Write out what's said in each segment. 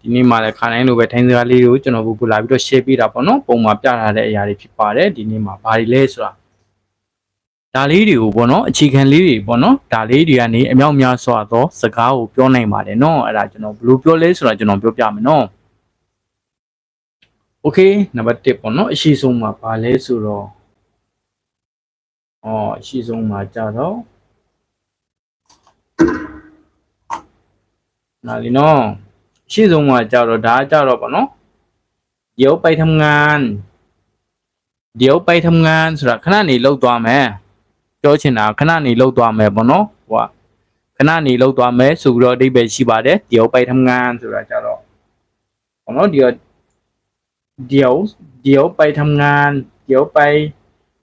ဒီနေ့မှလည်းခါတိုင်းလိုပဲထိုင်းစကားလေးတွေကိုကျွန်တော်တို့လာပြီးတော့ share ပေးတာပေါ့နော်ပုံမှာပြထားတဲ့အရာတွေဖြစ်ပါတယ်ဒီနေ့မှာဘာတွေလဲဆိုတာဒါလေးတွေကိုပေါ့နော်အခြေခံလေးတွေပေါ့နော်ဒါလေးတွေကနေအမြောက်များစွာသောစကားကိုပြောနိုင်ပါတယ်နော်အဲ့ဒါကျွန်တော်ဘယ်လိုပြောလဲဆိုတာကျွန်တော်ပြောပြမယ်နော် Okay နံပါတ်1ပေါ့နော်အရှိဆုံးမှာဘာလဲဆိုတော့အော်အရှိဆုံးမှာကြတော့နာလီနော်အ ရှိဆုံးမှာကြတော့ဒါကြတော့ပေါ့နော်เดี๋ยวไปทำงานเดี๋ยวไปทำงานဆိုတာခဏနေလောက်သွားမယ်ပြောချင်တာခဏနေလောက်သွားမယ်ပေါ့နော်ဟိုကခဏနေလောက်သွားမယ်ဆိုပြီးတော့အဓိပ္ပာယ်ရှိပါတယ်เดี๋ยวไปทำงานဆိုတာကြတော့ပေါ့နော်ဒီက เดี๋ยวเดี๋ยวไปทำงาน เดี๋ยวไป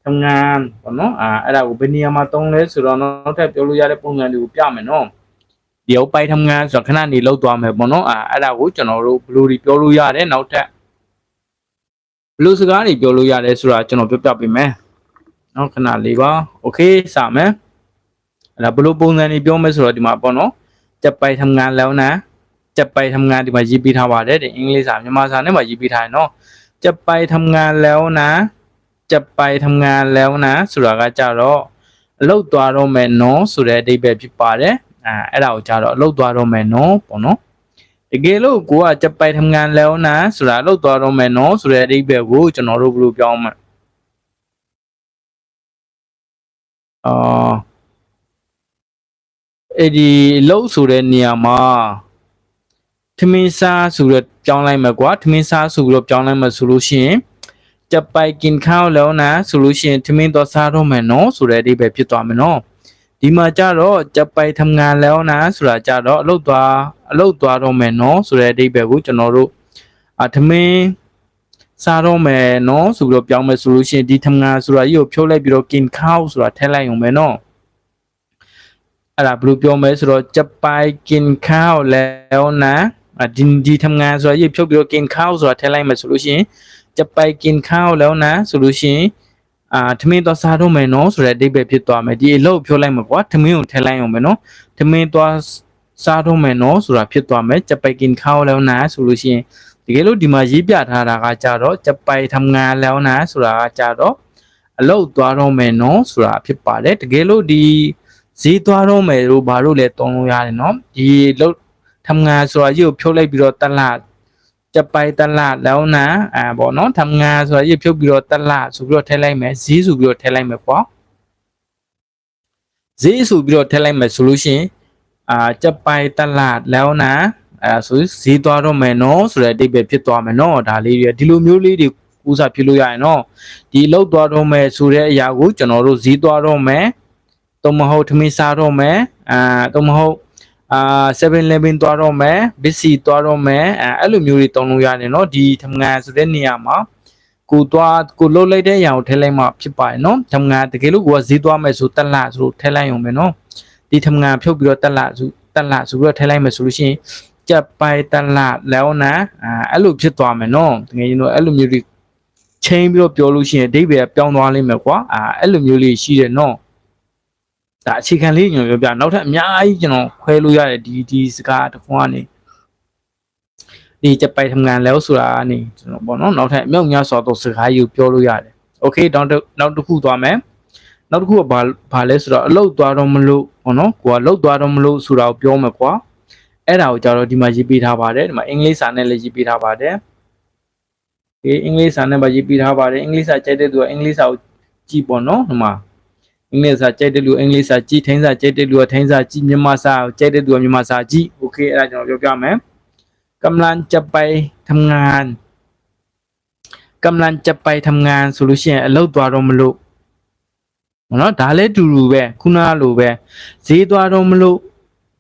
ทำงานပေါ့နော်အာအဲ့ဒါကိုဘယ်နေရာမှာသုံးလဲဆိုတော့နောက်ထပ်ပြောလို့ရတဲ့ပုံစံတွေကိုပြမယ်နော် เดี๋ยวไปทำงานဆိုတော့ခဏနေလောက်သွားမယ်ပေါ့နော်အာအဲ့ဒါကိုကျွန်တော်တို့ဘယ်လိုတွေပြောလို့ရတယ်နောက်ထပ်ဘယ်လိုစကားတွေပြောလို့ရတယ်ဆိုတာကျွန်တော်ပြောပြပေးမယ်နောက်ခဏလေးပါโอเคစမယ်အဲ့ဒါဘယ်လိုပုံစံတွေပြောမယ်ဆိုတော့ဒီမှာပေါ့နော်จะไปทำงานแล้วนะ จะไปทำงานဒီမှာရေးပေးထားပါတယ်တဲ့အင်္ဂလိပ်စာမြန်မာစာနဲ့မှာရေးပေးထားတယ်เนาะจะไปทำงานแล้วนะ จะไปทำงานแล้วนะဆိုတာကကြတော့အလုပ်သွားတော့မယ်နော်ဆိုတဲ့အဓိပ္ပာယ်ဖြစ်ပါတယ် အာအဲ့ဒါကိုကြတော့အလုပ်သွားတော့မယ်နော်ပေါ့နော်တကယ်လို့ကိုကจะไปทำงานแล้วนะဆိုတာအလုပ်သွားတော့မယ်နော်ဆိုတဲ့အဓိပ္ပာယ်ကိုကျွန်တော်တို့ဘယ်လိုပြောင်းမလဲအာအဲ့ဒီအလုပ်ဆိုတဲ့နေရာမှာ ထမင်းစားဆိုတော့ပြောင်းလိုက်မှာကွာထမင်းစားဆိုပြီးတော့ပြောင်းလိုက်မှာဆိုလို့ရှိရင်จะไปกินข้าวแล้วนะဆိုလို့ရှိရင်ထမင်းတော့စားတော့မယ်နော်ဆိုတဲ့အဓိပ္ပာယ်ဖြစ်သွားမယ်နော် ဒီမှာကြတော့จะไปทำงานแล้วนะဆိုတာကြတော့အလုပ်သွားအလုပ်သွားတော့မယ်နော်ဆိုတဲ့အဓိပ္ပာယ်ကိုကျွန်တော်တို့အထမင်းစားတော့မယ်နော်ဆိုပြီးတော့ပြောင်းမယ်ဆိုလို့ရှိရင်ဒီทำงานဆိုတာကြီးကိုဖြုတ်လိုက်ပြီးတော့ กินข้าวဆိုတာထည့်လိုက်အောင်မယ်နော် အဲ့ဒါဘယ်လိုပြောမလဲဆိုတော့จะไปกินข้าวแล้วนะอ่ะဒီဒီทำงานဆိုတာရေးဖြုတ်ပြီးတော့กินข้าวဆိုတာထည့်လိုက်မှဆိုလို့ရှိရင်จะไปกินข้าวแล้วนะဆိုလို့ရှိရင် အာထမင်းသွားစားတော့မယ်နော်ဆိုတဲ့အဓိပ္ပာယ်ဖြစ်သွားမယ်ဒီအလုပ်ပြောလိုက်မှာကွာထမင်းကိုထည့်လိုက်အောင်မယ်နော်ထမင်းသွားစားတော့မယ်နော်ဆိုတာဖြစ်သွားမယ်ကြပိုက်ကင်ခါလောနာဆိုလို့ရှိရင်တကယ်လို့ဒီမှာရေးပြထားတာကကြတော့ကြပိုက်ထမငါလောနာဆိုတာကကြတော့အလုပ်သွားတော့မယ်နော်ဆိုတာဖြစ်ပါတယ်တကယ်လို့ဒီဈေးသွားတော့မယ်လို့ဘာလို့လဲတုံးလို့ရတယ်နော်ဒီလုပ်ထမငါဆိုတာရေးကိုဖြုတ်လိုက်ပြီးတော့တလတ် จะไปตลาดแล้วนะอ่าပေါ့เนาะทำงานဆိုတာကြီးဖြုတ်ပြီးတော့တလဆိုပြီးတော့ထည့်လိုက်မယ်ဈေးဆိုပြီးတော့ထည့်လိုက်မယ်ပေါ့ဈေးဆိုပြီးတော့ထည့်လိုက်မယ်ဆိုလို့ရှိရင်อ่าจะไปตลาดแล้วนะအဲဆိုဈေးသွားတော့မယ်เนาะဆိုတဲ့အဓိပ္ပာယ်ဖြစ်သွားမယ်เนาะဒါလေးတွေဒီလိုမျိုးလေးတွေဥစားဖြစ်လို့ရရင်เนาะဒီလောက်သွားတော့မယ်ဆိုတဲ့အရာကိုကျွန်တော်တို့ဈေးသွားတော့မယ် သို့မဟုတ်ထမင်းစားတော့မယ်အာသို့မဟုတ် အာ7-11သွားတော့မယ် busy သွားတော့မယ်အဲအဲ့လိုမျိုးတွေတုံးလို့ရတယ်เนาะဒီทำงานဆိုတဲ့နေရာမှာကိုသွားကိုလှုပ်လိုက်တဲ့အရာကိုထည့်လိုက်မှဖြစ်ပါတယ်เนาะทำงานတကယ်လို့ကိုကဈေးသွားမယ်ဆိုတက်လာဆိုလို့ထည့်လိုက်ရုံပဲเนาะဒီทำงานဖြုတ်ပြီးတော့တက်လာဆိုတက်လာဆိုပြီးတော့ထည့်လိုက်မယ်ဆိုလို့ရှိရင်จะไปตลาดแล้วนะอ่าအဲ့လိုဖြစ်သွားမယ်เนาะတကယ်ရင်တော့အဲ့လိုမျိုးတွေချိန်ပြီးတော့ပြောလို့ရှိရင်အဓိပ္ပာယ်ပြောင်းသွားလိမ့်မယ်ကွာအာအဲ့လိုမျိုးလေးရှိတယ်เนาะ ဒါအခြေခံလေးကျွန်တော်ပြောပြနောက်ထပ်အများကြီးကျွန်တော်ခွဲလို့ရတယ်ဒီဒီစကားတစ်ခုကနေဒီจะไปทำงานแล้วဆိုတာကနေကျွန်တော်ပေါ့နော်နောက်ထပ်အမြောက်များစွာသောစကားယူပြောလို့ရတယ်โอเคနောက်တစ်နောက်တစ်ခုသွားမယ်နောက်တစ်ခုကဘာဘာလဲဆိုတော့အလုတ်သွားတော့မလို့ပေါ့နော်ကိုကလုတ်သွားတော့မလို့ဆိုတာကိုပြောမယ်ကွာအဲ့ဒါကိုကြတော့ဒီမှာရေးပေးထားပါတယ်ဒီမှာအင်္ဂလိပ်စာနဲ့လည်းရေးပေးထားပါတယ်ဒီအင်္ဂလိပ်စာနဲ့ပါရေးပေးထားပါတယ်အင်္ဂလိပ်စာကြိုက်တဲ့သူကအင်္ဂလိပ်စာကိုကြည့်ပေါ့နော်ဒီမှာ အင်္ဂလိပ်စာကြိုက်တဲ့လူအင်္ဂလိပ်စာကြည့်ထိုင်းစာကြိုက်တဲ့လူကထိုင်းစာကြည့်မြန်မာစာကြိုက်တဲ့လူကမြန်မာစာကြည့်โอเคအဲ့ဒါကျွန်တော်ပြောပြမယ်กำลังจะไปทำงานกำลังจะไปทำงานဆိုလို့ရှိရင်အလုပ်သွားတော့မလို့เนาะဒါလည်းတူတူပဲခုနကလိုပဲဈေးသွားတော့မလို့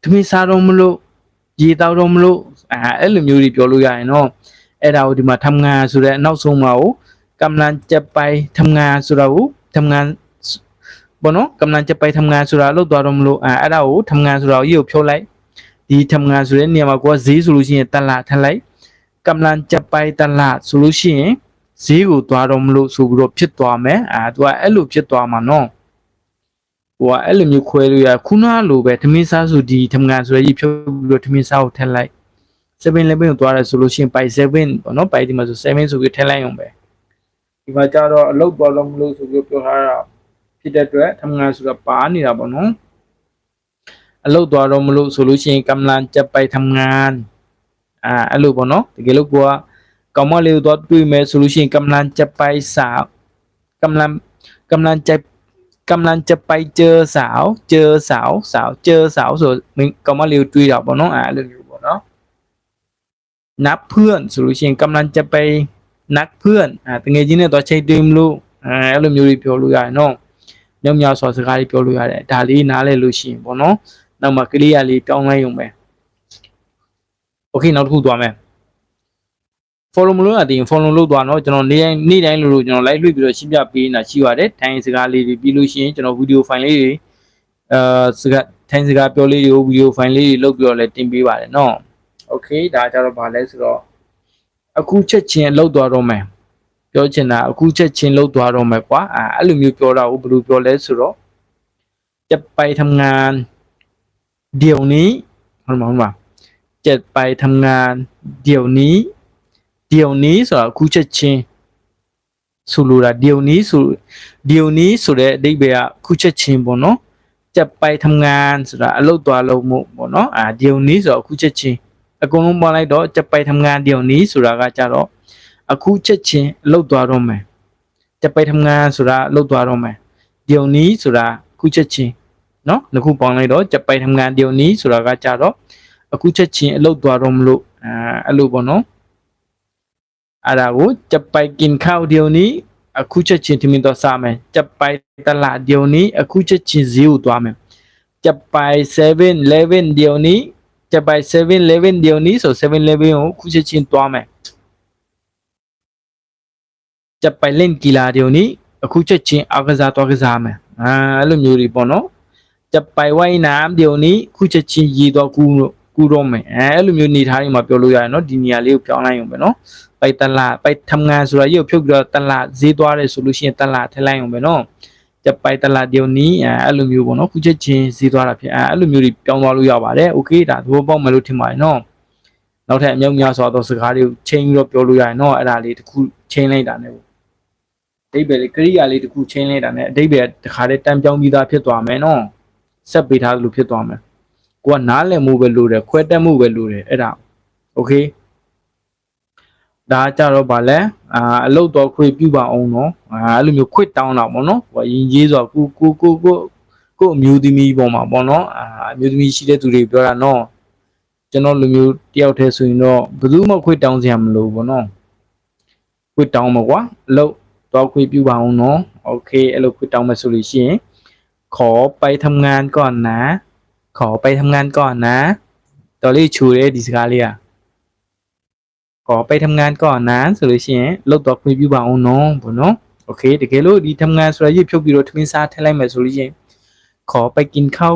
သမီးစားတော့မလို့ရေတောက်တော့မလို့အဲအဲ့လိုမျိုးတွေပြောလို့ရရင်เนาะအဲ့ဒါကိုဒီမှာทำงานဆိုတဲ့အနောက်ဆုံးမှာကိုกำลังจะไปทำงานဆိုတာကိုทำงาน ပေါ့နော်ကำลังจะไปทำงานဆိုတာလို့သွားတော့မလို့အဲအဲ့ဒါကိုทำงานဆိုတာကိုရေးကိုဖြုတ်လိုက်ဒီทำงานဆိုတဲ့နေရာမှာကိုကဈေးဆိုလို့ရှိရင်တလထက်လိုက်ကำลังจะไปตลาดဆိုလို့ရှိရင်ဈေးကိုသွားတော့မလို့ဆိုပြီးတော့ဖြစ်သွားမယ်အဲသူကအဲ့လိုဖြစ်သွားမှာနော်ဟိုကအဲ့လိုမျိုးခွဲလို့ရခုနကလိုပဲထမင်းစားဆိုဒီทำงานဆိုတဲ့ရေးဖြုတ်ပြီးတော့ထမင်းစားကိုထက်လိုက် 7 11ကိုသွားရဲဆိုလို့ရှိရင် by 7ပေါ့နော် by ဒီမှာဆို7ဆိုပြီးထည့်လိုက်အောင်ပဲဒီမှာကြတော့အလုပ်ပေါ်လို့မလို့ဆိုပြီးပြောထားတာ ဖြစ်တဲ့အတွက်ทำงานဆိုတာပါနေတာပေါ့နော်အလုပ်သွားတော့မလို့ဆိုလို့ရှိရင်ကำลังจะไปทำงานอ่าအဲ့လိုပေါ့နော်တကယ်လို့ကိုကကောင်မလေးကိုသွားတွေ့မယ်ဆိုလို့ရှိရင်กำลังจะไปสาวกำลังกำลังจะกำลังจะไปเจอสาว เจอสาวสาวเจอสาวဆိုမင်းကောင်မလေးကိုတွေ့တာပေါ့နော်အဲ့လိုမျိုးပေါ့နော် นับเพื่อนဆိုလို့ရှိရင်กำลังจะไปนัดเพื่อนอ่าတငယ်ချင်းနဲ့တော့ချိန်တွေ့မလို့အဲအဲ့လိုမျိုးတွေပြောလို့ရတယ်နော် မြောက်မြောက်စွာစကားတွေပြောလို့ရတယ်ဒါလေးနားလည်လို့ရှိရင်ပေါ့နော်နောက်မှကလေးရလေးပြောင်းလိုက်ရုံပဲโอเคနောက်တစ်ခုသွားမယ် follow မလို့ရတဲ့ follow လုပ်သွားတော့ကျွန်တော်နေ့တိုင်းနေ့တိုင်းလို့လို့ကျွန်တော် live လွှင့်ပြီးတော့ရှင်းပြပေးနေတာရှိပါတယ်ထိုင်စကားလေးတွေပြီးလို့ရှိရင်ကျွန်တော် video file လေးတွေအာစကားထိုင်စကားပြောလေးတွေကို video file လေးတွေလုပ်ပြီးတော့လည်းတင်ပေးပါတယ်နော် โอเคဒါကြတော့ဗာလဲဆိုတော့အခုချက်ချင်းလောက်သွားတော့မယ် ပြောချင်တာအခုချက်ချင်းလောက်သွားတော့မယ်ကွာအဲအဲ့လိုမျိုးပြောတာကိုဘယ်လိုပြောလဲဆိုတော့จะไปทำงานเดี๋ยวนี้ဟုတ်မှာဟုတ်မှာจะไปทำงานเดี๋ยวนี้เดี๋ยวนี้ဆိုတော့အခုချက်ချင်းဆိုလိုတာเดี๋ยวนี้ဆိုเดี๋ยวนี้ဆိုတဲ့အဓိပ္ပာယ်ကအခုချက်ချင်းပေါ့နော်จะไปทำงานဆိုတာအလုပ်သွားလုပ်မှုပေါ့နော်အာเดี๋ยวนี้ဆိုတော့အခုချက်ချင်း အကုန်လုံးပေါင်းလိုက်တော့จะไปทำงานเดี๋ยวนี้ဆိုတာကကြတော့ အခုချက်ချင်းအလုပ်သွားတော့မယ်จะไปทำงานဆိုတာအလုပ်သွားတော့မယ်เดี๋ยวนี้ဆိုတာအခုချက်ချင်းเนาะနှစ်ခုပေါင်းလိုက်တော့จะไปทำงานเดี๋ยวนี้ဆိုတာကကြတော့အခုချက်ချင်းအလုပ်သွားတော့မလို့အဲအဲ့လိုပေါ့နော်အဲ့ဒါကိုจะไปกินข้าวเดี๋ยวนี้အခုချက်ချင်းဒီမင်းတော့စားမယ်จะไปตลาดเดี๋ยวนี้အခုချက်ချင်းဈေးကိုသွားမယ်จะไป7 11เดี๋ยวนี้ จะไป7 11เดี๋ยวนี้ဆို7 11ကိုခုချက်ချင်းသွားမယ် จะไปเล่นกีฬาเดี๋ยวนี้အခုချက်ချင်းအားကစားသွားကစားမယ်အာအဲ့လိုမျိုးတွေပေါ့နော်จะไปว่ายน้ำเดี๋ยวนี้ခုချက်ချင်းရေသွားကူးကူးတော့မယ်အဲအဲ့လိုမျိုးနေထားရင်မှပြောလို့ရတယ်နော်ဒီနေရာလေးကိုပြောင်းလိုက်အောင်ပဲနော်ไปตลาดไปทำงานဆိုတာရုပ်ဖြုတ်ပြီးတော့ตลาดဈေးသွားတယ်ဆိုလို့ရှိရင်ตลาดထည့်လိုက်အောင်ပဲနော်จะไปตลาดเดี๋ยวนี้အဲအဲ့လိုမျိုးပေါ့နော်ခုချက်ချင်းဈေးသွားတာဖြစ်အဲအဲ့လိုမျိုးတွေပြောင်းသွားလို့ရပါတယ်โอเคဒါသဘောပေါက်မယ်လို့ထင်ပါတယ်နော်နောက်ထပ်အမြောက်များစွာသောစကားတွေကိုချိန်ပြီးတော့ပြောလို့ရတယ်နော်အဲ့ဒါလေးတစ်ခုချိန်လိုက်တာ ਨੇ ပေါ့အ ဓိပ္ပာယ်လေးကရိယာလေးတစ်ခုချိန်လိုက်တာ ਨੇ အဓိပ္ပာယ်တစ်ခါတည်းတန်ပြောင်းပြီးသားဖြစ်သွားမယ်နော်ဆက်ပေးထားသလိုဖြစ်သွားမယ်ကိုကနားလည်မှုပဲလိုတယ်ခွဲတက်မှုပဲလိုတယ်အဲ့ဒါโอเคဒါကြတော့ဗာလဲအာအလုတ်တော်ခွေပြပါအောင်နော်အာအဲ့လိုမျိုးခွတ်တောင်းတာပေါ့နော်ဟိုရင်ကြီးဆိုကိုကိုကိုကိုကိုအမျိုးသမီးပေါ်မှာပေါ့နော်အာအမျိုးသမီးရှိတဲ့သူတွေပြောတာနော်ကျွန်တော်လူမျိုးတယောက်တည်းဆိုရင်တော့ဘယ်သူမှခွတ်တောင်းစရာမလိုဘူးနော်ခွတ်တောင်းမှာကွာအလုတ် တော်ခွေပြပါအောင်နော်โอเคအဲ့လိုခွတ်တောင်းမယ်ဆိုလို့ရှိရင်ขอไปทำงานก่อนนะ ขอไปทำงานก่อนนะတော်လေးချူတယ်ဒီစကားလေးอ่ะ ขอไปทำงานก่อนนะဆိုလို့ရှိရင်လောက်တော့ခွင့်ပြုပါအောင်နော်ဘုနော်โอเคတကယ်လို့ဒီทำงานဆိုတာရစ်ဖြုတ်ပြီးတော့ထမင်းစားထည့်လိုက်မယ်ဆိုလို့ရှိရင်ขอไปกินข้าว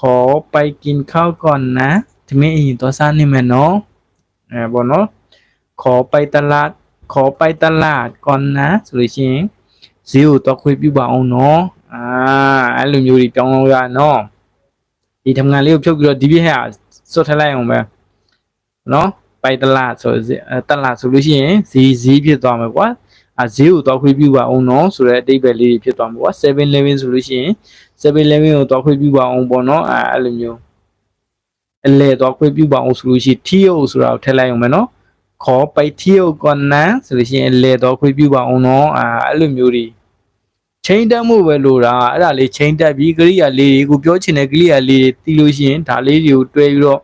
ขอไปกินข้าวก่อนนะထမင်းအရင်တော့စားနေမယ်နော်အဲဘောနော်ขอไปตลาดขอไปตลาด ခေါ်ပိုက်တလာကွန်နာဆိုလို့ရှိရင်ဈေးကိုတော့ခွေးပြပါအောင်နော်အာအဲ့လိုမျိုးတွေပြောင်းလို့ရနော်ဒီထမငန်လေးကိုဖြုတ်ပြီးတော့ဒီပြည့်ဟဲ့ဆွတ်ထလိုက်အောင်ပဲနော်ပိုက်တလာဆိုတလာဆိုလို့ရှိရင်ဈေးဈေးဖြစ်သွားမှာကွာအဈေးကိုတော့ခွေးပြပါအောင်နော်ဆိုတဲ့အတိတ်ပဲလေးဖြစ်သွားမှာကွာ711ဆိုလို့ရှိရင်711ကိုတော့ခွေးပြပါအောင်ပေါ့နော်အဲ့လိုမျိုးအလဲတော့ခွေးပြပါအောင်ဆိုလို့ရှိရင် TO ဆိုတာကိုထည့်လိုက်အောင်ပဲနော် ခေါ်ပိုက်ထီယိုကွန်နန်ဆိုလို့ရှိရင်လေတော့ခွေးပြပါအောင်တော့အဲအဲ့လိုမျိုးတွေချိန်တက်မှုပဲလို့တာအဲ့ဒါလေးချိန်တက်ပြီးကရိယာလေးတွေကိုပြောချင်တဲ့ကရိယာလေးတွေတီးလို့ရှိရင်ဒါလေးတွေကိုတွဲပြီးတော့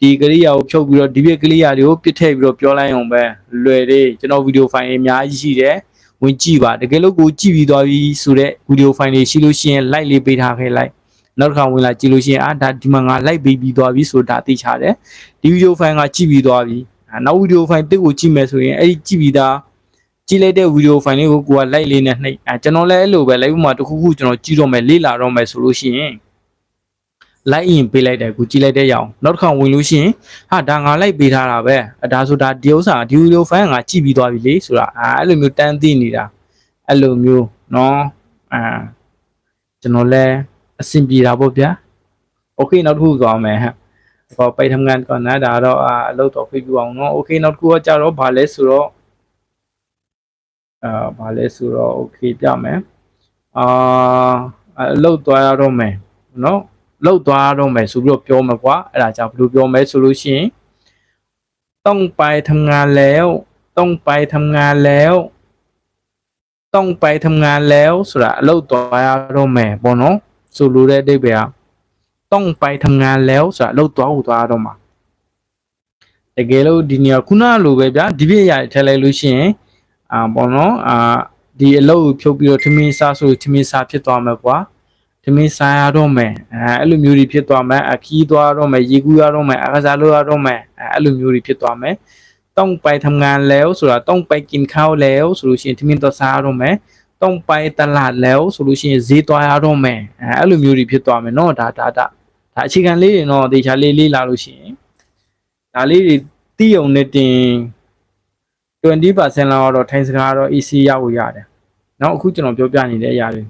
ဒီကရိယာကိုဖြုတ်ပြီးတော့ဒီပြကရိယာတွေကိုပြစ်ထည့်ပြီးတော့ပြောလိုက်အောင်ပဲလွယ်သေးကျွန်တော်ဗီဒီယိုဖိုင်အများကြီးရှိတယ်ဝင်ကြည့်ပါတကယ်လို့ကိုကြည့်ပြီးသွားပြီဆိုတော့ဗီဒီယိုဖိုင်တွေရှိလို့ရှိရင် like လေးပေးထားခဲ့လိုက်နောက်တစ်ခါဝင်လာကြည့်လို့ရှိရင်အာဒါဒီမှာငါ like ပေးပြီးသွားပြီဆိုတော့ဒါသိချတယ်ဒီဗီဒီယိုဖိုင်ကကြည့်ပြီးသွားပြီ နောက်ဗီဒီယိုဖိုင်တစ်ကိုကြည့်မယ်ဆိုရင်အဲ့ဒီကြည့်ပြီးသားကြည့်လိုက်တဲ့ဗီဒီယိုဖိုင်လေးကိုကိုက like လေးနဲ့နှိပ်အဲကျွန်တော်လည်းအဲ့လိုပဲ like မှာတစ်ခုခုကျွန်တော်ကြည့်တော့မယ်လေ့လာတော့မယ်ဆိုလို့ရှိရင် like ရင်ပေးလိုက်တယ်ကိုကြည့်လိုက်တဲ့ရအောင်နောက်တစ်ခါဝင်လို့ရှိရင်ဟာဒါငါ like ပေးထားတာပဲအဲဒါဆိုဒါဒီဥစ္စာဒီဗီဒီယိုဖိုင်ငါကြည့်ပြီးသွားပြီလေဆိုတာအဲအဲ့လိုမျိုးတန်းသိနေတာအဲ့လိုမျိုးเนาะအာကျွန်တော်လည်းအဆင်ပြေတာပေါ့ဗျာโอเคနောက်တစ်ခုသွားမယ်ဟဲ့ ဟောไปทำงานก่อนนะဒါတော့အာအလုပ်တော့ခွင့်ပြုအောင်เนาะโอเคနောက်တစ်ခုကကြတော့ဗာလဲဆိုတော့အာဗာလဲဆိုတော့โอเคပြမယ်အာအလုပ်သွားရတော့မယ်เนาะလုပ်သွားရတော့မယ်ဆိုပြီးတော့ပြောမှာကွာအဲ့ဒါကြောင့်ဘယ်လိုပြောမလဲဆိုလို့ရှိရင်ต้องไปทำงานแล้วต้องไปทำงานแล้ว ต้องไปทำงานแล้วဆိုတာအလုပ်သွားရတော့မယ်ပေါ့နော်ဆိုလိုတဲ့အဓိပ္ပာယ်က ต้องไปทำงานแล้วဆိုတာအလုပ်သွားဖို့သွားရတော့မှာတကယ်လို့ဒီနေရာခုနလိုပဲဗျာဒီပြည့်ရထည့်လိုက်လို့ရှိရင်အာပေါ့နော်အာဒီအလုပ်ကိုဖြုတ်ပြီးတော့ထမင်းစားဆိုထမင်းစားဖြစ်သွားမယ်ကွာထမင်းစားရတော့မယ်အဲအဲ့လိုမျိုးတွေဖြစ်သွားမယ်အခီးသွားရတော့မယ်ရေကူးရတော့မယ်အခါစားလို့ရတော့မယ်အဲအဲ့လိုမျိုးတွေဖြစ်သွားမယ် ต้องไปทำงานแล้วဆိုတာต้องไปกินข้าวแล้วဆိုလို့ရှိရင်ထမင်းတော့စားရတော့မယ်ต้องไปตลาดแล้วဆိုလို့ရှိရင်ဈေးသွားရတော့မယ်အဲအဲ့လိုမျိုးတွေဖြစ်သွားမယ်เนาะဒါဒါဒါ ဒါအခြေခံလေးတွေเนาะတေချာလေးလေးလာလို့ရှိရင်ဒါလေးတွေတီးုံနဲ့တင်20%လောက်တော့ထိုင်စကားတော့ EC ရဖို့ရတယ်เนาะအခုကျွန်တော်ပြောပြနေတဲ့အရာတွေ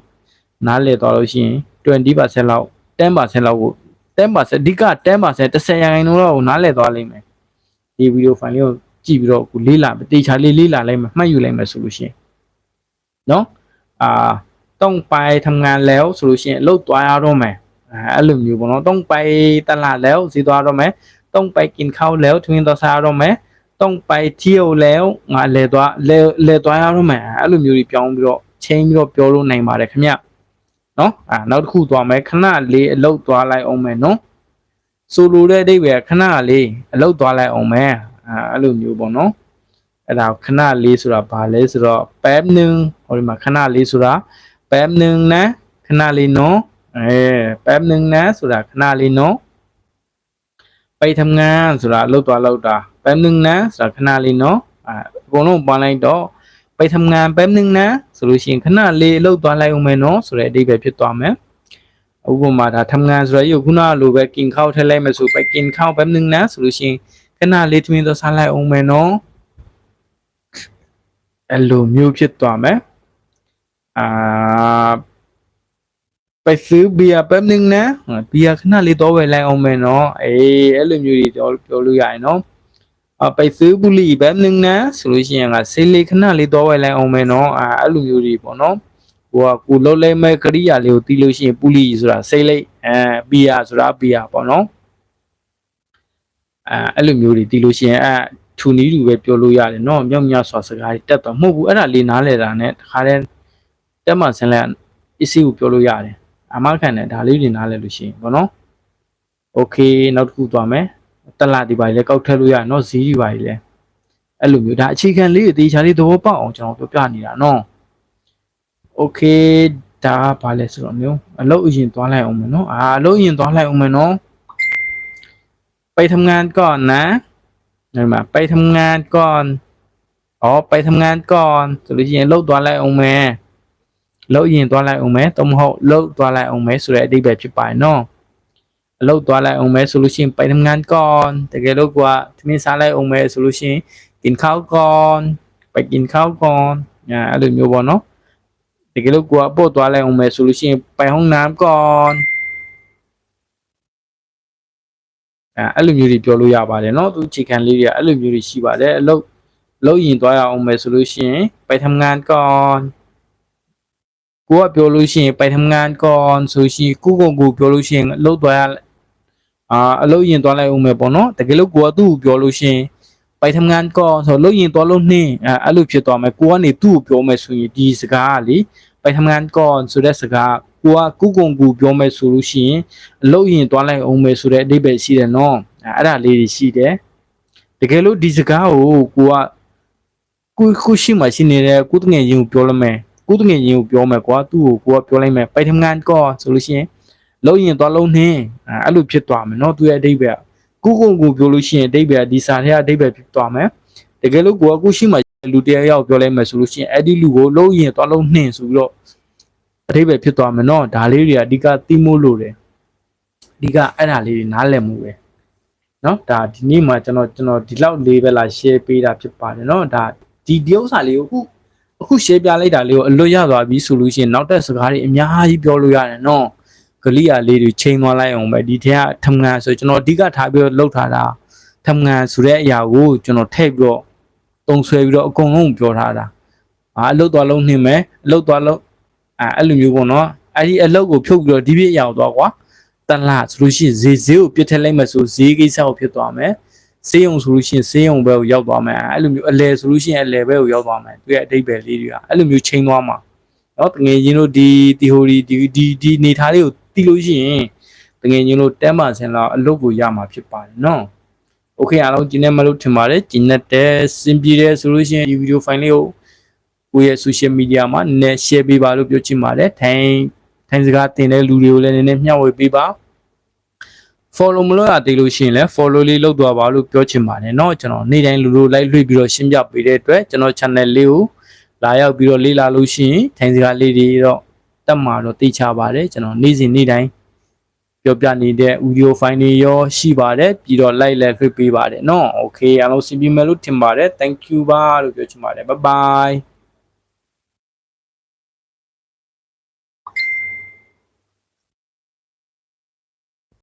နားလည်သွားလို့ရှိရင်20%လောက်10%လောက်ကို10%အဓိက10% 10ရာခိုင်နှုန်းလောက်ကိုနားလည်သွားလိမ့်မယ်ဒီဗီဒီယိုဖိုင်လေးကိုကြည့်ပြီးတော့ကိုလေးလာတေချာလေးလေးလာလိုက်မယ်မှတ်ယူလိုက်မယ်ဆိုလို့ရှိရင်เนาะอ่าต้องไปทำงานแล้วဆိုလို့ရှိရင်အလုပ်သွားရတော့မယ် အဲအဲ့လိုမျိုးပေါ့နော်ต้องไปตลาดแล้วဈေးသွားရတော့မယ်ต้องไปกินข้าวแล้วထွင်းသွားစားရတော့မယ်ต้องไปเที่ยวแล้วငါလဲသွားလဲလဲသွားရတော့မယ်အဲ့လိုမျိုးတွေပြောင်းပြီးတော့ချင်းပြီးတော့ပြောလို့နိုင်ပါတယ်ခင်ဗျနော်အာနောက်တစ်ခုသွားမယ်ခဏလေးအလုပ်သွားလိုက်အောင်မယ်နော်ဆိုလိုတဲ့အဓိပ္ပာယ်ခဏလေးအလုပ်သွားလိုက်အောင်မယ်အဲအဲ့လိုမျိုးပေါ့နော်အဲ့ဒါခဏလေးဆိုတာဘာလဲဆိုတော့แป๊บนึงဟိုဒီမှာခဏလေးဆိုတာแป๊บนึงนะခဏလေးနော် အဲแป๊บนึงนะဆိုတာခဏလေးနော်ไปทำงานဆိုတာအလုပ်သွားလုပ်တာแป๊บนึงนะဆိုတာခဏလေးနော်အဲအကုန်လုံးပေါင်းလိုက်တော့ไปทำงานแป๊บนึงนะဆိုလို့ရှိရင်ခဏလေးအလုပ်သွားလိုက်အောင်မယ်နော်ဆိုတဲ့အဓိပ္ပာယ်ဖြစ်သွားမယ်ဥပမာဒါทำงานဆိုရရုပ်ခုနလိုပဲกินข้าวထည့်လိုက်မယ်ဆိုไปกินข้าวแป๊บนึงนะဆိုလို့ရှိရင်ခဏလေးတွင်တော့စားလိုက်အောင်မယ်နော်အဲ့လိုမျိုးဖြစ်သွားမယ်အာ ไปซื้อเบียร์แป๊บนึงนะเบียร์ခဏလေးတော့ဝယ်လိုက်အောင်မယ်နော်အေးအဲ့လိုမျိုးတွေပြောပြောလို့ရရင်နော်အไปซื้อบุหรี่แป๊บนึงนะဆိုလို့ရှိရင်ကဆေးလေးခဏလေးတော့ဝယ်လိုက်အောင်မယ်နော်အာအဲ့လိုမျိုးတွေပေါ့နော်ဟိုကကိုလုံးလိုက်မဲ့ကရိယာလေးကိုတီးလို့ရှိရင်ပူလီဆိုတာစိတ်လိုက်အဲဘီယာဆိုတာဘီယာပေါ့နော်အဲအဲ့လိုမျိုးတွေတီးလို့ရှိရင်အဲထူနီးလူပဲပြောလို့ရတယ်နော်မြောက်မြစွာစကားတွေတက်တော့မဟုတ်ဘူးအဲ့ဒါလေးနားလဲတာနဲ့တခါတည်းတက်မှဆင်းလဲအစ်စီကိုပြောလို့ရတယ် အမခံတယ်ဒါလေးတွေနားလဲလို့ရှိရင်ပေါ့နော်โอเคနောက်တစ်ခုသွားမယ်တလဒီပါလေကောက်ထည့်လို့ရနော်ဇီးဒီပါလေအဲ့လိုမျိုးဒါအခြေခံလေးတွေတေချာလေးသဘောပေါက်အောင်ကျွန်တော်ပြောပြနေတာနော်โอเคဒါကဘာလဲဆိုတော့မျိုးအလုပ်အရင်သွားလိုက်အောင်မယ်နော်အာအလုပ်အရင်သွားလိုက်အောင်မယ်နော်ไปทำงานก่อนนะเห็นไหมไปทำงานก่อนอ๋อไปทำงานก่อนဆိုလို့ရှိရင်လုပ်သွားလိုက်အောင်မယ် လုပ်ရင်သွားလိုက်အောင်မယ်တော့မဟုတ်လုပ်သွားလိုက်အောင်မယ်ဆိုတဲ့အဓိပ္ပာယ်ဖြစ်ပါတယ်နော်အလုပ်သွားလိုက်အောင်မယ်ဆိုလို့ရှိရင်ไปทำงานก่อนတကယ်လို့ကသမင်းစားလိုက်အောင်မယ်ဆိုလို့ရှိရင်กินข้าวก่อนไปกินข้าวก่อนညာအဲ့လိုမျိုးပေါ့နော်တကယ်လို့ကိုကပို့သွားလိုက်အောင်မယ်ဆိုလို့ရှိရင်ไปห้องน้ำก่อนအဲအဲ့လိုမျိုးတွေပြောလို့ရပါတယ်เนาะသူအခြေခံလေးတွေကအဲ့လိုမျိုးတွေရှိပါတယ်အလုပ်လုပ်ရင်သွားရအောင်မယ်ဆိုလို့ရှိရင်ไปทำงานก่อน ကိုကပြောလို့ရှိရင်ပိုင်ထမငန်းကွန်ဆိုရှိကိုကိုကိုပြောလို့ရှိရင်အလုတ်သွားရအာအလုတ်ရင်သွားလိုက်ဦးမယ်ပေါ့နော်တကယ်လို့ကိုကသူ့ကိုပြောလို့ရှိရင်ပိုင်ထမငန်းကွန်ဆိုလုတ်ရင်သွားလို့နှင်းအဲ့လိုဖြစ်သွားမယ်ကိုကနေသူ့ကိုပြောမယ်ဆိုရင်ဒီစကားကလေပိုင်ထမငန်းကွန်ဆိုတဲ့စကားကိုကကုကုံကူပြောမယ်ဆိုလို့ရှိရင်အလုတ်ရင်သွားလိုက်အောင်မယ်ဆိုတဲ့အဓိပ္ပာယ်ရှိတယ်နော်အဲ့ဒါလေးတွေရှိတယ်တကယ်လို့ဒီစကားကိုကိုကကိုခုရှိမှရှိနေတဲ့ကုသငယ်ရင်ကိုပြောလို့မယ် ကုတငယ်ရင်ကိုပြောမယ်ကွာသူ့ကိုကိုကပြောလိုက်မယ်ไปทำงานก่อนဆိုလို့ရှိရင်လုပ်ရင်သွားလုံးနှင်းအဲအဲ့လိုဖြစ်သွားမယ်နော်သူရဲ့အဓိပ္ပာယ်ကုကုံကူပြောလို့ရှိရင်အဓိပ္ပာယ်ဒီစာထဲကအဓိပ္ပာယ်ဖြစ်သွားမယ်တကယ်လို့ကိုကခုရှိမှလူတရားရောက်ပြောလိုက်မယ်ဆိုလို့ရှိရင်အဲ့ဒီလူကိုလုံးရင်သွားလုံးနှင်းဆိုပြီးတော့အဓိပ္ပာယ်ဖြစ်သွားမယ်နော်ဒါလေးတွေကအဓိကသိမို့လို့တယ်အဓိကအဲ့ဒါလေးတွေနားလည်မှုပဲနော်ဒါဒီနေ့မှာကျွန်တော်ကျွန်တော်ဒီလောက်လေးပဲလာ share ပေးတာဖြစ်ပါတယ်နော်ဒါဒီဒီဥစ္စာလေးကိုအခု အခု share ပြလိုက်တာလေးကိုအလွတ်ရသွားပြီဆိုလို့ရှိရင်နောက်တဲ့စကားတွေအများကြီးပြောလို့ရတယ်နော်ကလိယာလေးတွေချိန်သွားလိုက်အောင်ပဲဒီထဲကထမငန်ဆိုကျွန်တော်အဓိကထားပြီးတော့လှုပ်ထားတာထမငန်ဆိုတဲ့အရာကိုကျွန်တော်ထည့်ပြီးတော့တုံဆွဲပြီးတော့အကုန်လုံးပြောထားတာအာအလုတ်သွားလုံးနှင်းမယ်အလုတ်သွားလုံးအဲအဲ့လိုမျိုးပေါ့နော်အဲ့ဒီအလုတ်ကိုဖြုတ်ပြီးတော့ဒီပြည့်ရောက်သွားကွာတလားဆိုလို့ရှိရင်ဈေးဈေးကိုပြစ်ထက်လိုက်မယ်ဆိုဈေးကိစ္စကိုဖြစ်သွားမယ် ဆေးရုံဆိုလို့ရှိရင်ဆေးရုံဘက်ကိုရောက်သွားမယ်အဲ့လိုမျိုးအလဲဆိုလို့ရှိရင်အလဲဘက်ကိုရောက်သွားမယ်သူရဲ့အတိတ်ပဲလေးတွေကအဲ့လိုမျိုးချိန်သွားမှာ เนาะတငယ်ချင်းတို့ဒီ theory ဒီဒီဒီနေသားလေးကိုသိလို့ရှိရင်တငယ်ချင်းတို့10%လောက်အလုပ်ကိုရမှာဖြစ်ပါတယ်เนาะโอเคအားလုံးကျင်းနေမလို့ထင်ပါတယ်ကျင်းတဲ့စင်ပြေတဲ့ဆိုလို့ရှိရင်ဒီဗီဒီယိုဖိုင်လေးကိုကိုယ့်ရဲ့ social media မှာနည်း share ပေးပါလို့ပြောချင်ပါတယ်ထိုင်ထိုင်စကားတင်တဲ့လူတွေကိုလည်းနည်းနည်းမျှဝေပေးပါ follow မလို့ရသေးလို့ရှိရင်လည်း follow လေးလုပ်သွားပါလို့ပြောချင်ပါတယ်เนาะကျွန်တော်နေ့တိုင်းလူလို like လွှင့်ပြီးတော့ရှင်းပြပေးတဲ့အတွက်ကျွန်တော် channel လေးကို လာရောက်ပြီးတော့လေ့လာလို့ရှိရင်ထိုင်စကားလေးတွေတော့တက်မှာတော့သိချပါတယ်ကျွန်တော်နေ့စဉ်နေ့တိုင်းပြောပြနေတဲ့ audio file တွေရောရှိပါတယ်ပြီးတော့ like လည်းလွှင့်ပေးပါတယ်เนาะ okay အားလုံးစီးပြီးမယ်လို့ထင်ပါတယ် thank you ပါလို့ပြောချင်ပါတယ် bye bye